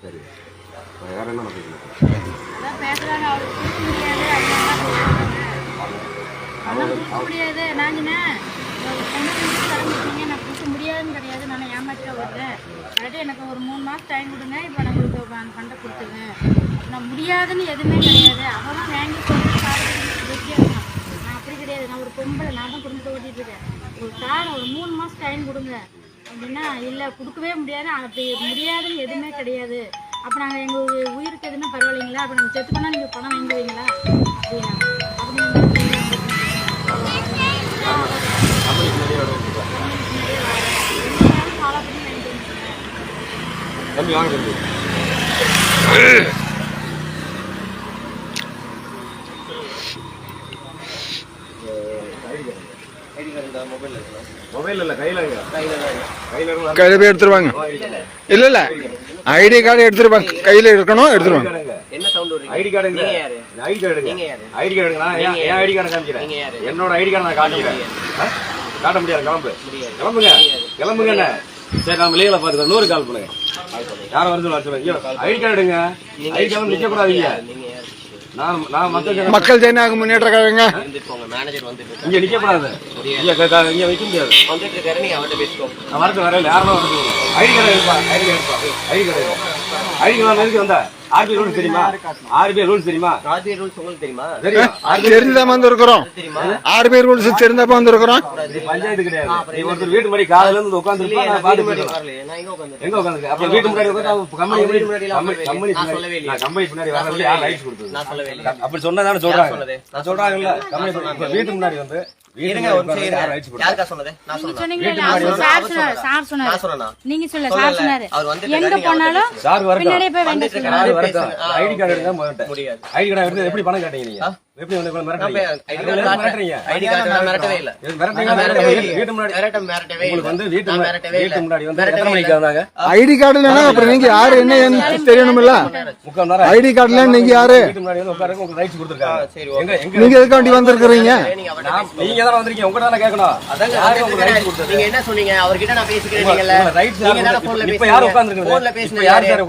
சரி வேற என்ன அதான் பேசுறாங்க அவருக்கு கொடுக்க முடியாது அதனால பேசுறாங்க. பணம் கொடுக்க முடியாது நாங்கண்ணே ஒரு பொண்ணு நான் கொடுக்க முடியாதுன்னு கிடையாது நான் ஏமாற்ற வருவேன் அதாவது எனக்கு ஒரு மூணு மாதம் டைம் கொடுங்க இப்போ நான் உங்களுக்கு அந்த ஃபண்டை கொடுத்துருங்க நான் முடியாதுன்னு எதுவுமே கிடையாது அவன் வாங்கி சொல்லி வெட்டியாக நான் அப்படி கிடையாது நான் ஒரு பொம்பளை நான் தான் குடும்பத்தை ஓட்டிட்டு இருக்கேன் ஒரு காரம் ஒரு மூணு மாதம் டைம் கொடுங்க அப்படின்னா இல்லை கொடுக்கவே முடியாது. அப்படி முடியாதுன்னு எதுவுமே கிடையாது. அப்போ நாங்கள் எங்கள் உயிருக்கு எதுவுமே பரவாயில்லைங்களா? அப்போ நாங்கள் செத்து பண்ணால் நீங்கள் பணம் வாங்குவீங்களா அப்படின்னா தம்பி வாங்க தம்பி மொபைல் இல்ல கையில கையில போய் எடுத்துருவாங்க. இல்லை இல்லை. ஐடி கார்டு எடுத்துருவாங்க கையில் இருக்கணும் எடுத்துருவாங்க. என்ன சவுண்ட் வருது? ID card ID card? ID card நான் ஏன் என் ஐடி கார்டு காமிக்கிறேன்? என்னோட ஐடி கார்டு நான் காமிக்கிறேன். ஆ? காட்ட முடியாது கிளம்பு. கிளம்புங்க. கிளம்புங்க என்ன? சரி நம்ம லீவ்ல பாத்துக்கிறோம் நூறு கால் பண்ணுங்க. யாரும் வருது ஐடி கார்டு எடுங்க. ஐடி கார்டு நிக்க மக்கள் ஜனநாயக முன்னேற்ற கழகங்க. இங்க நிக்க கூடாது இங்க வைக்க முடியாது. வந்துட்டு இருக்காரு நீங்க அவர்கிட்ட பேசிக்கோங்க நான் வரது வரல யாரும் வரது ஐடி கார்டு எடுப்பா ஐடி கார்டு எடுப்பா. ஐடி கார்டு ஐடி கார்டு எதுக்கு வந்த ஆர்பிஐ ரூல்ஸ் தெரியுமா? ஆர்பிஐ ரூல்ஸ் தெரியுமா? ஆர்பிஐ ரூல்ஸ் உங்களுக்கு தெரியுமா? தெரியும். தெரிஞ்சுதான் வந்திருக்கிறோம். தெரியுமா? ஆர்பிஐ ரூல்ஸ் தெரிஞ்சப்ப வந்திருக்கிறோம். இது பஞ்சாயத்து கிடையாது. நீ ஒருத்தர் வீட்டு முன்னாடி காலையில இருந்து உட்கார்ந்து எங்க அப்ப வீட்டு முன்னாடி கம்பெனி முன்னாடி கம்பெனி கம்பெனி பின்னாடி- யார். ரைட்ஸ் கொடுத்தது? இல்லையே. அப்படி சொன்னதானே சொல்றாங்க. சொன்னது? நான் சொல்றாங்கல்ல கம்பெனி இப்ப வீட்டு முன்னாடி வந்து இருங்க ஒரு நிமிஷம் யாருக்கா சொன்னது? நான் நீங்க சொன்னேன்? நீங்க சொல்ல. சார் சொன்னாரு. அவர் எங்க போனாலும் சார் வரட்டும். ஆ, ஐடி கார்டு முடியாது. ஐடி கார்டு எடுத்து எப்படி பணம் காட்டுங்க நீங்க? ஐடி கார்டு இல்லைன்னா அப்புறம் நீங்க யாரு? என்ன தெரியணும்ல ஐடி கார்டுல நீங்க யாரு? நீங்க எதுக்காண்டி வந்திருக்கிறீங்க? நீங்க தானே வந்திருக்கீங்க? உங்க தானே கேட்கணும். நீங்க என்ன சொன்னீங்க? அவர்கிட்ட நான் பேசிக்கிறேன் இப்ப- யாரு பேசுனது யாரு சார்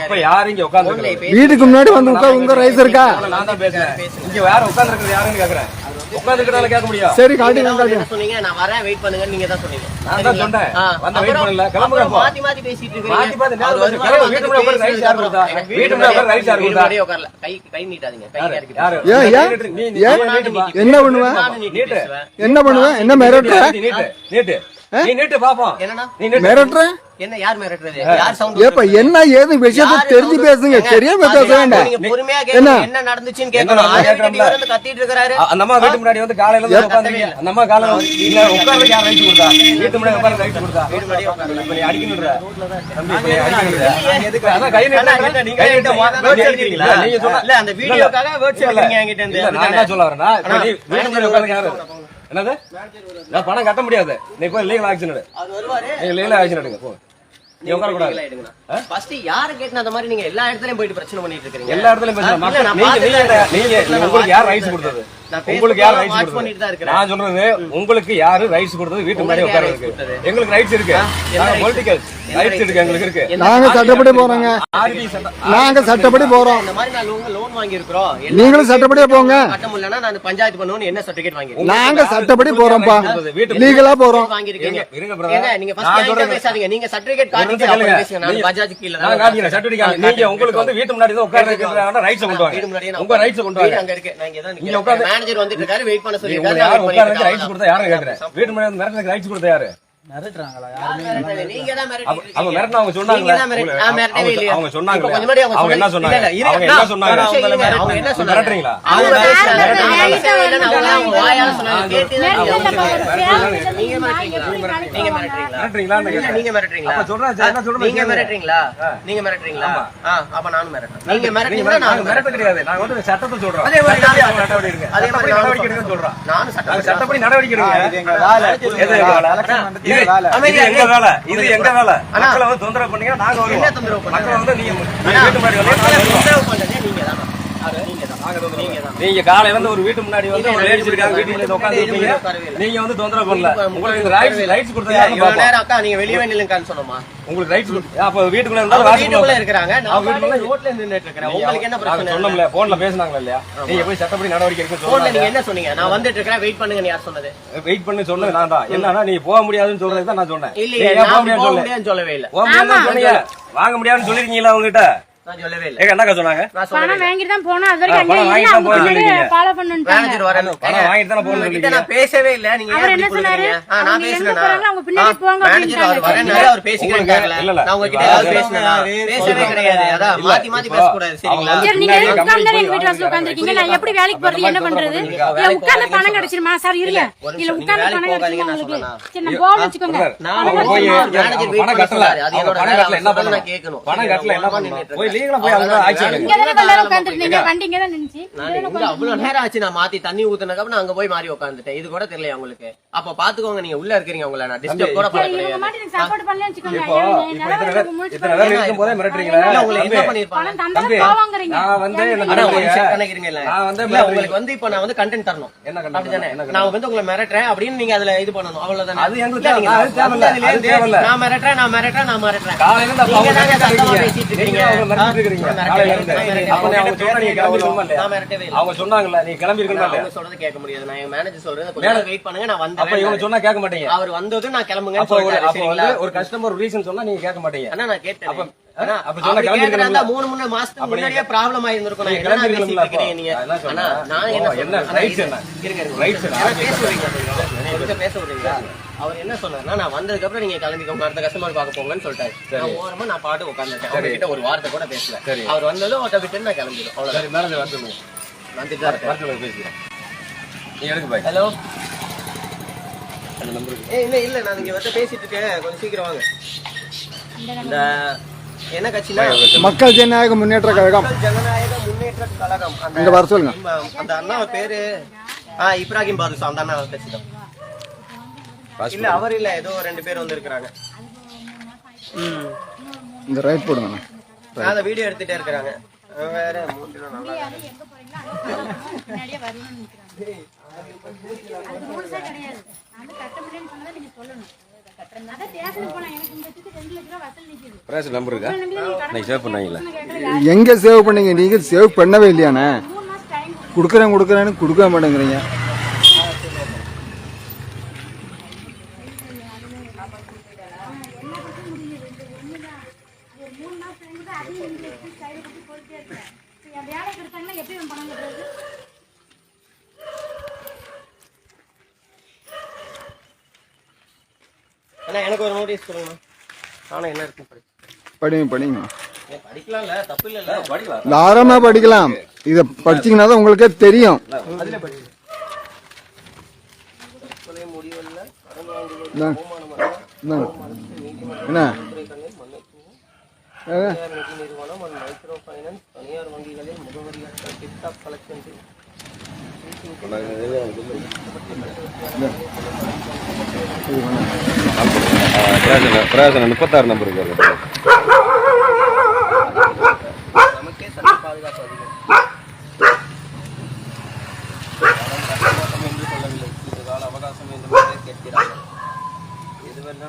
இப்ப யாரு? இங்க பேசுனது வீட்டுக்கு முன்னாடி வந்து உட்கார் உங்க ரைஸ் இருக்கா? நான் தான் பேசுறேன். இங்க யாரு உட்கார்ந்திருக்கிறது யாருன்னு கேக்குறேன். உட்கார்ந்திருக்கிறதால கேட்க முடியும். சரி காட்டுங்க காட்டுங்க சொன்னீங்க நான் வரேன் வெயிட் பண்ணுங்க நீங்க தான் சொன்னீங்க நான் தான் சொன்னேன். ஆ, வந்து wait அப்புறம் பண்ணல. கிளம்புங்க அப்புறம் அப்போ. மாத்தி மாத்தி பேசிட்டு இருக்கீங்க மாத்தி கிளம்பு. வீட்டு முன்னாடி உட்கார்ந்து கொடுத்தா? வீட்டு முன்னாடி கொடுத்தா? உட்காரல. கை கை நீட்டாதீங்க கை? இறக்கி யாரு? ஏன், ஏன்? என்ன பண்ணுவ நீட்டி. என்ன பண்ணுவ என்ன மிரட்டுற நீட்டு, நீட்டு, நீட்டு. நீ நீட்டு பாப்போம். நீ. மிரட்டுற என்ன யார் மிரட்டுறது யார் சவுண்ட் ஏப்பா என்ன ஏது விஷயத்த தெரிஞ்சு பேசுங்க தெரியாம பேச வேண்டாம் பொறுமையா என்ன? கேளுங்க என்ன நடந்துச்சுன்னு வந்து கத்திட்டு இருக்காரு அந்த அம்மா வீட்டு முன்னாடி வந்து காலையில இருந்து உட்கார்ந்திருக்கீங்க. அந்த அம்மா காலையில வந்து இல்ல, உட்கார்றதுக்கு யார் ரைட்ஸ் கொடுத்தா? வீட்டு முன்னாடி உட்கார்ந்து ரைட்ஸ் கொடுத்தா? இப்ப நீ அடிக்கணுன்ற. தம்பி, இப்ப நீ அடிக்கணுன்ற. அதான் கை நீட்டுறேன். கை நீட்டு வா- வேர்ட்ஸ் எழுதிக்கிறீங்களா? நீங்க சொன்ன- இல்ல அந்த வீடியோக்காக வேர்ட்ஸ் எழுதுறீங்க என்கிட்ட இருந்து இல்ல, நான் என்ன சொல்ல வரேன்னா, இப்ப நீ வீட்டு முன்னாடி உட்கார்ந்து யாரு? என்னது? நான் பணம் கட்ட முடியாது. நீ போய் லீகல் ஆக்ஷன் எடு. நீங்க லீகல் ஆக்ஷன் எடுங்க போ. நீ உட்கார கூடாது ஃபர்ஸ்ட் யாரு கேட்டு அந்த மாதிரி நீங்க எல்லா இடத்துலயும் போயிட்டு பிரச்சனை பண்ணிட்டு இருக்கீங்க எல்லா இடத்துலயும் நீங்க நீங்க உங்களுக்கு யார் ரைட்ஸ் கொடுத்தது? உங்களுக்கு யார் ரைட்ஸ் கொடுத்தது. நான் சொல்றது உங்களுக்கு யாரு ரைட்ஸ் கொடுத்தது? வீட்டு முன்னாடி rights கொடுத்தது? எங்களுக்கு ரைட்ஸ் இருக்கு. என்ன நாங்க? பொலிட்டிக்கல் ரைட்ஸ் இருக்கு எங்களுக்கு இருக்கு. நாங்க சட்டப்படி போறோங்க. நாங்க சட்டப்படி போறோம். இந்த மாதிரி நான் லோன் லோன் வாங்கி இருக்கிறோம் நீங்களும் சட்டப்படியே போங்க. கட்ட முடியலன்னா நான் பஞ்சாயத்து பண்ணுவேன் என்ன சர்டிபிகேட் வாங்கி நாங்க சட்டப்படி போறோம்ப்பா. வீட்டு லீகலா போறோம். வாங்கிருக்கீங்க இருங்க, இருங்க. ஏங்க நீங்க ஃபர்ஸ்ட். பேசாதீங்க. நீங்க சர்டிபிகேட் நிமிஷம் அப்புறம். பேசுங்க. நான் நீங்க- பஜாஜ் கீழ நான் காட்டிக்கிறேன் certificate. நீங்க உங்களுக்கு வந்து வீட்டு முன்னாடி தான் உட்கார்றதுக்கு ரைட்ஸ் கொண்டு வாங்க. உங்க ரைட்ஸ் கொண்டு வாங்க. அங்க இருக்கு. நான் இங்க தான் நிக்கிறேன். உட்கார்ந்து- மேனேஜர் வந்துட்டு இருக்காரு வெயிட் பண்ண சொல்லி ரைட்ஸ் கொடுத்தா யாரும் கேக்குறேன்? வீட்டு மிரட்டுறதுக்கு ரைட்ஸ் கொடுத்தா யாரு? மிரட்டினா அவங்க சொன்னாங்களே நீங்க தான் மிரட்டி- நான் மிரட்டவே அவங்க- இல்லையா? அவங்க சொன்னாங்களே இப்ப கொஞ்சம் முன்னாடி அவங்க அவங்க என்ன சொன்னாங்க. சொன்னாங்க அவங்க. என்ன சொன்னாங்க நான் அவங்க. அவங்க என்ன சொன்னாங்க? மிரட்டுறீங்களா அவங்க அவங்க நான் அவங்க அவங்க வாயால சொன்னாங்க. அவங்க மிரட்டுறீங்களா? நீங்க மிரட்டுறீங்களா? நீங்க? மிரட்டுறீங்களா? நீங்க மிரட்டுறீங்களா? சொல்றேன் என்ன சொல்றேன் நீங்க. மிரட்டுறீங்களா? நீங்க மிரட்டுறீங்களா? அப்ப நானும் மிரட்டுறேன். நீங்க மிரட்டுறீங்களா? நானும் மிரட்ட. கிடையாது நாங்க வந்து சட்டத்தை சொல்றோம் அதே மாதிரி சட்டப்படி எடுங்க. அதே மாதிரி நடவடிக்கை எடுங்கன்னு சொல்றோம் நானும் சட்டப்படி நடவடிக்கை எடுங்க இது எங்க வேலை? இது எங்க வேலை. மக்களை வந்து தொந்தரவு பண்ணீங்க நாங்க வருவோம்? மக்களை வந்து நீங்க வீட்டு மக்களை நாங்க காலையில இருந்து ஒரு வீட்டு முன்னாடி வந்து ஒரு லேடிஸ் இருக்காங்க வீட்டு முன்னாடி உட்கார்ந்து இருக்கீங்க நீங்க வந்து தொந்தரவு பண்ணல. உங்களுக்கு ரைட்ஸ் ரைட்ஸ் கொடுத்தா யாருன்னு இவ்வளவு பாப்போம். நேரம் அக்கா நீங்க வெளியவே நில்லுங்கன்னு சொன்னோமா? உங்களுக்கு ரைட்ஸ் அப்ப வீட்டுக்குள்ள வாசலுக்குள்ள வீட்டுக்குள்ள இருக்கிறாங்க. நான் வீட்டுக்குள்ள ரோட்ல நின்னுட்டு இருக்கிறேன். உங்களுக்கு என்ன பிரச்சனை? சொன்னோம்ல போன்ல பேசுனாங்களா இல்லையா? நீங்க போய் சட்டப்படி நடவடிக்கை எடுக்க போன்ல நீங்க என்ன சொன்னீங்க? நான் வந்துட்டு இருக்கிறேன். வெயிட் பண்ணுங்க யார் சொன்னது? வெயிட் பண்ணி சொன்னது நான் தான். என்னன்னா நீங்க போக முடியாதுன்னு சொல்றது தான் நான் சொன்னேன். ஏன் போக நான் முடியாதுன்னு போக சொல்லல முடியாதுன்னு சொல்லவே இல்ல. போக முடியாதுன்னு சொன்னீங்க. வாங்க முடியாதுன்னு சொல்லிருக்கீங்களா அவங்ககிட்ட நான் சொல்லவே இல்ல. என்னக்கா சொன்னாங்க? பணம் வாங்கிட்டு தான் போனோம் அது வரைக்கும். ஃபாலோ நான் பேசவே நீங்க அவர் என்ன சொன்னாரு? நான் அவங்க பின்னாடி போங்க அவர் அப்படின்ட்டாங்க. உங்களுக்கு- இல்ல. நான் உங்ககிட்ட ஏதாவது? பேசவே கிடையாது. அதான் மாத்தி மாத்தி சரிங்களா? சரி நீங்க உட்கார்ந்து எங்க நான் எப்படி வேலைக்கு போறது என்ன பண்றது? இல்ல உட்கார்ந்து பணம் கிடைச்சிருமா? சார் இருங்க இல்ல உட்கார்ந்து பணம் கிடைச்சிருமா உங்களுக்கு நான் சரி நான் போன் வச்சுக்கோங்க நான் பணம் அவங்க போய் கிடைச்சிருமா? மேனேஜர் அவங்க வெயிட் பணம் பண்ண கட்டல சொன்னாரு. அது அவங்க என்னோட பணம் வேலை. கட்டல என்ன அவர் பண்ணணும் நான் கேட்கணும். பணம் கட்டல என்ன பண்ணணும் நின்னுட்டு போய் போய் அவங்க. இங்க தானே வண்டி இங்க. தான் நின்னுச்சு. அவ்வளவு நேரம் ஆச்சு. நான் மாத்தி தண்ணி ஊத்துனதுக்கு நான் அங்க போய் மாறி உட்காந்துட்டேன் இது கூட தெரியல உங்களுக்கு? அப்ப பாத்துக்கோங்க நீங்க உள்ள இருக்கிறீங்க உங்களை. நான் டிஸ்டர்ப் கூட பண்ண கிடையாது. மாட்டி எனக்கு சாப்பாடு இல்ல, உங்களுக்கு வந்து இப்ப நான் வந்து content தரணும். நான் வந்து உங்களை மிரட்டுறேன் அப்படின்னு நீங்க அதுல இது பண்ணணும். அவ்வளவுதானே? அது எங்களுக்கு. நான் மிரட்டுறேன், நான் மிரட்டுறேன், நான் மிரட்டுறேன். இருக்கீங்க. பேசிட்டு இருக்கீங்க. அவங்க சொன்னாங்கல்ல நீ கிளம்பி சொல்றதை கேட்க முடியாது. நான் manager சொல்றதை wait பண்ணுங்க, நான் அப்ப இவங்க. சொன்னா கேட்க மாட்டீங்க. அவர் வந்ததும் நான் கிளம்புங்கன்னு அப்ப ஒரு வந்து கஸ்டமர் ரீசன் சொன்னா நீங்க கேட்க மாட்டீங்க. அண்ணா, நான் கேட்டேன். அப்ப- மூணு மூணு மாசத்துக்கு முன்னாடியே problem ஆயிருந்திருக்கும். நான்? என்ன பேச விடுறீங்களா அவர் என்ன சொன்னாருன்னா நான் வந்ததுக்கு அப்புறம் நீங்க கிளம்பிக்கோங்க அடுத்த கஸ்டமர் பார்க்க போங்கன்னு சொல்லிட்டாரு. நான் ஓரமா நான் பாட்டு உட்காந்துட்டேன் அவங்க கிட்ட ஒரு வார்த்தை கூட பேசல. சரி. அவர் வந்ததும் அவர்கிட்ட விட்டு நான் கிளம்பிடும் மேனேஜர் வர சொல்லுங்க வந்துட்டு தான் இருக்கேன் பேசிக்கிறேன். நீ எடுக்கு பாய் ஹலோ ஏ இல்ல இல்ல நான் இங்க வந்து பேசிட்டு இருக்கேன். கொஞ்சம் சீக்கிரம் வாங்க. இந்த என்ன கட்சினா? மக்கள் ஜனநாயக முன்னேற்ற கழகம். மக்கள் ஜனநாயக முன்னேற்ற கழகம். அந்த வர சொல்லுங்க. அந்த அண்ணா பேரு ஆ இப்ராஹிம் பாதுஷா அந்த அண்ணா கட்சி தான் இல்ல அவர் இல்ல ஏதோ ரெண்டு பேர் வந்து இருக்கிறாங்க இந்த ரைட் போடுங்கண்ணா. நான் அந்த வீடியோ எடுத்துட்டே இருக்கிறாங்க. வேற மூஞ்சிலாம் நல்லா பிரேஸ் நம்பர் இருக்கா? நம்பி நீங்க கடன் நீங்க சேவ் பண்ணீங்களா? எங்க சேவ் பண்ணீங்க? நீங்க சேவ் பண்ணவே இல்லையாண்ணே? மூணு மாசம் டைம் கொடுக்குறேன் கொடுக்குறேன்னு கொடுக்க மாட்டேங்கிறீங்க. மூணு மாசம் டைம் கூட அதையும் நீங்க எடுத்து சைடு கொடுத்து போயிட்டே இருக்கேன் இப்ப என் வேலை கொடுத்தாங்கன்னா எப்படி நான் பணம் கட்டுறது அண்ணா எனக்கு ஒரு நோட்டீஸ் கொடுங்கண்ணா நானும் என்ன இருக்கு படி படிங்க படிங்க. படிக்கலாம்ல தப்பு படிக்கலாம் தாராளமா படிக்கலாம். இதை படிச்சீங்கன்னா தான் உங்களுக்கே தெரியும். அதுல படி கொலை முடிவல்ல. கடன் வாங்குவது. என்ன? துறை கண்ணில் மன்னிக்கவும் ஏங்க, நிதி நிறுவனம் மற்றும் மைக்ரோ ஃபைனான்ஸ் தனியார் வங்கிகளில் முகவரியற்ற டிப்டாப் கலெக்ஷன் பிரேசன் முப்பத்தாறு நம்பர்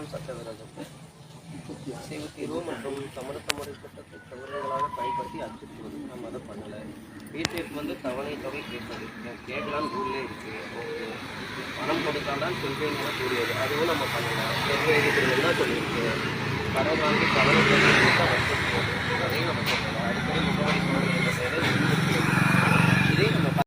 எதுவெல்லாம் சட்டவிரோதம். அசைவு தீர்வு மற்றும் சமரச முறை சட்டத்தை தவறுகளாக பயன்படுத்தி அச்சுறுத்துவது. நம்ம அதை பண்ணலை. வீட்டுக்கு வந்து தவணை தொகை கேட்பது. கேட்கலாம் ரூல்லே இருக்கு. ஓகே. பணம் கொடுத்தால்தான் சொல்வேன் கூறியது. அதுவும் நம்ம பண்ணலாம் நிர்வகிக்கிறதுன்னு தான் சொல்லியிருக்கு. கவலை வாங்கி தவணை தொகை